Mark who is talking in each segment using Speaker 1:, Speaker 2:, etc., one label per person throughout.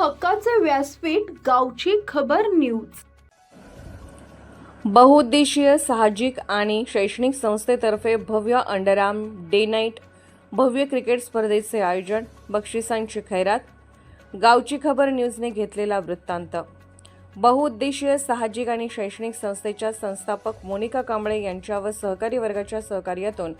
Speaker 1: हक्काचे व्यासपीठ गावची खबर न्यूज.
Speaker 2: बहुउद्देशीय साहजिक आणि शैक्षणिक संस्थेतर्फे भव्य अंडरआर्म डे नाईट भव्य क्रिकेट स्पर्धेचे आयोजन बक्षिसांची खैरात गावची खबर न्यूजने घेतलेला वृत्तांत. बहुउद्देशीय साहजिक आणि शैक्षणिक संस्थेच्या संस्थापक मोनिका कांबळे यांच्या व सहकारी वर्गाच्या सहकार्यातून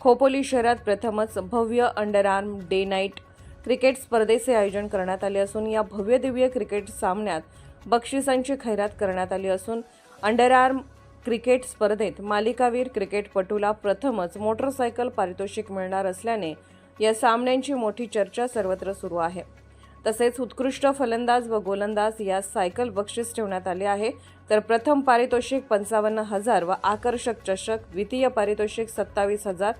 Speaker 2: खोपोली शहरात प्रथमच भव्य अंडरआर्म डे नाईट क्रिकेट स्पर्धेचे आयोजन करण्यात आले असून या भव्य दिव्य क्रिकेट सामन्यात बक्षिसांची खैरात करण्यात आली असून अंडरआर्म क्रिकेट स्पर्धेत मालिकावीर क्रिकेटपटूला प्रथमच मोटरसायकल पारितोषिक मिळणार असल्याने या सामन्यांची मोठी चर्चा सर्वत्र सुरू आहे. तसेच उत्कृष्ट फलंदाज व गोलंदाज या सायकल बक्षीस ठेवण्यात आले आहे. तर प्रथम पारितोषिक पंचावन्न हजार व आकर्षक चषक द्वितीय पारितोषिक सत्तावीस हजार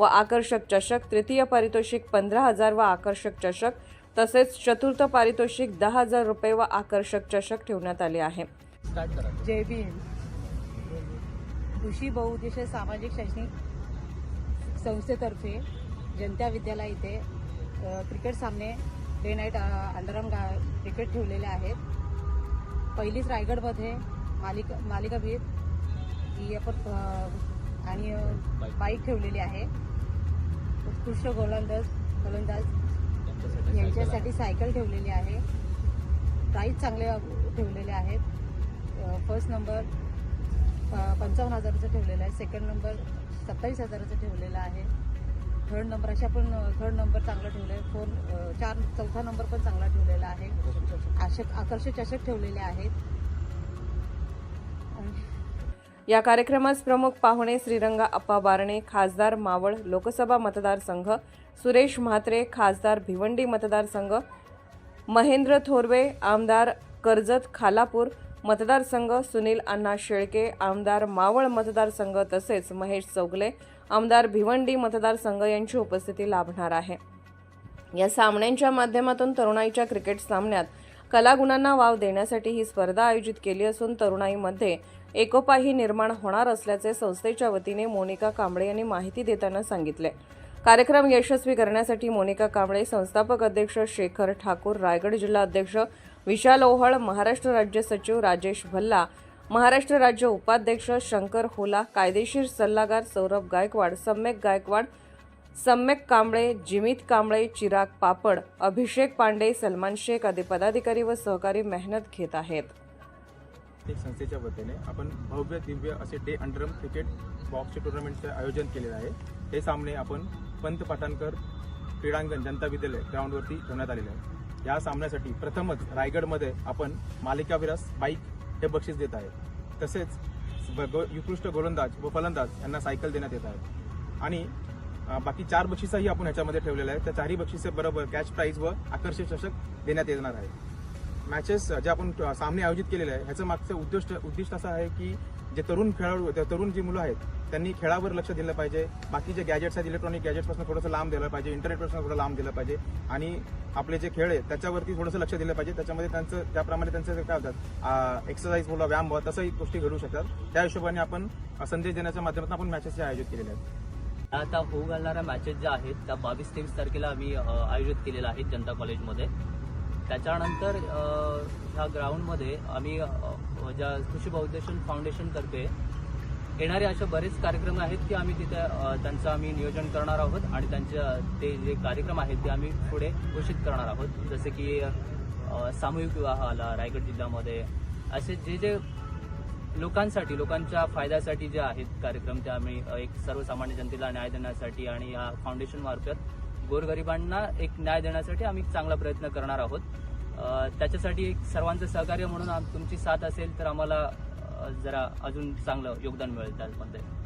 Speaker 2: व आकर्षक चषक तृतीय पारितोषिक पंधरा हजार व आकर्षक चषक तसेच चतुर्थ पारितोषिक दहा हजार रुपये व आकर्षक चषक ठेवण्यात आले आहे.
Speaker 3: जय भीम. कृषी बहुउद्देशीय सामाजिक शैक्षणिक संस्थेतर्फे जनता विद्यालय इथे क्रिकेट सामने डे नाईट अ, अंडरआर्म गा क्रिकेट ठेवलेले आहेत. पहिलीच रायगडमध्ये मालिका मालिकावीर ही आपण आणि बाईक ठेवलेली आहे. उत्कृष्ट गोलंदाज गोलंदाज यांच्यासाठी सायकल ठेवलेली आहे. प्राईज चांगले ठेवलेले आहेत. फर्स्ट नंबर पंचावन्न हजाराचं ठेवलेलं आहे. सेकंड नंबर सत्तावीस हजाराचं ठेवलेलं आहे. थर्ड नंबर अशा पण थर्ड नंबर चांगला ठेवला आहे फोर चार चौथा नंबर पण चांगला ठेवलेला आहे. आशक आकर्षक चषक ठेवलेले आहेत.
Speaker 2: या कार्यक्रमास प्रमुख पाहुणे श्रीरंगा अप्पा बारणे खासदार मावळ लोकसभा मतदारसंघ सुरेश म्हात्रे खासदार भिवंडी मतदारसंघ महेंद्र थोरवे आमदार कर्जत खालापूर मतदारसंघ सुनील अण्णा शेळके आमदार मावळ मतदारसंघ तसेच महेश चौगले आमदार भिवंडी मतदारसंघ यांची उपस्थिती लाभणार आहे. या सामन्यांच्या माध्यमातून तरुणाईच्या क्रिकेट सामन्यात कलागुणांना वाव देण्यासाठी ही स्पर्धा आयोजित केली असून तरुणाईमध्ये एकोपाही निर्माण होणार असल्याचे संस्थेच्या वतीने मोनिका कांबळे यांनी माहिती देताना सांगितले. कार्यक्रम यशस्वी करण्यासाठी मोनिका कांबळे संस्थापक अध्यक्ष शेखर ठाकूर रायगड जिल्हा अध्यक्ष विशाल ओहळ महाराष्ट्र राज्य सचिव राजेश भल्ला महाराष्ट्र राज्य उपाध्यक्ष शंकर होला कायदेशीर सल्लागार सौरभ गायकवाड सम्यक गायकवाड सम्यक कांबळे जिमित कांबळे चिराग पापड अभिषेक पांडे सलमान शेख आदी पदाधिकारी व सहकारी मेहनत घेत आहेत.
Speaker 4: साहित्यिक संस्थेच्या वतीने आपण भव्य दिव्य असे डे अंडरम क्रिकेट बॉक्सचे टुर्नामेंटचे आयोजन केलेलं आहे. हे सामने आपण पंत पाटणकर क्रीडांगण जनता विद्यालय ग्राउंडवरती ठेवण्यात आलेले आहे. या सामन्यासाठी प्रथमच रायगडमध्ये आपण मालिकाविरास बाईक हे बक्षीस देत आहे. तसेच उत्कृष्ट गोलंदाज व फलंदाज यांना सायकल देण्यात येत आहे. आणि बाकी चार बक्षिसही आपण ह्याच्यामध्ये ठेवलेले आहेत. त्या चारही बक्षिसे बरोबर कॅश प्राईज व आकर्षक चषक देण्यात येणार आहे. मॅचेस जे आपण सामने आयोजित केलेले आहे ह्याचं मागचं उद्दिष्ट उद्दिष्ट असं आहे की जे तरुण खेळाडू तरुण जी मुलं आहेत त्यांनी खेळावर लक्ष दिलं पाहिजे. बाकी जे गॅजेट्स आहेत इलेक्ट्रॉनिक गॅजेट्सपासून थोडंसं लांब दिलं पाहिजे इंटरनेटपासून थोडं लांब दिलं पाहिजे. आणि आपले जे खेळ आहेत त्याच्यावरती थोडंसं लक्ष दिलं पाहिजे. त्याच्यामध्ये त्यांचं त्याप्रमाणे त्यांचं जे काय होतात एक्सरसाइज बोला व्यायाम बोला तसंही गोष्टी घडू शकतात. त्या हिशोबाने आपण संदेश देण्याच्या माध्यमातून आपण मॅचेस आयोजित केलेले आहेत.
Speaker 5: आता होऊ घालणाऱ्या मॅचेस ज्या आहेत त्या बावीस तेवीस तारखेला आम्ही आयोजित केलेल्या आहेत जनता कॉलेजमध्ये त्याच्यानंतर ह्या ग्राउंडमध्ये आम्ही ज्या कृषी बहुद्देशन फाउंडेशनतर्फे येणारे असे बरेच कार्यक्रम आहेत की आम्ही तिथे त्यांचं आम्ही नियोजन करणार आहोत आणि त्यांच्या ते जे कार्यक्रम आहेत ते आम्ही पुढे घोषित करणार आहोत. जसे की सामूहिक विवाह आला रायगड जिल्ह्यामध्ये असे जे जे लोकांसाठी लोकांच्या फायद्यासाठी जे आहेत कार्यक्रम ते आम्ही एक सर्वसामान्य जनतेला न्याय देण्यासाठी आणि या फाउंडेशनमार्फत गोरगरिबांना एक न्याय देण्यासाठी आम्ही चांगला प्रयत्न करणार आहोत. त्याच्यासाठी एक सर्वांचं सहकार्य म्हणून आम- तुमची साथ असेल तर आम्हाला जरा अजून चांगलं योगदान मिळेल त्यामध्ये.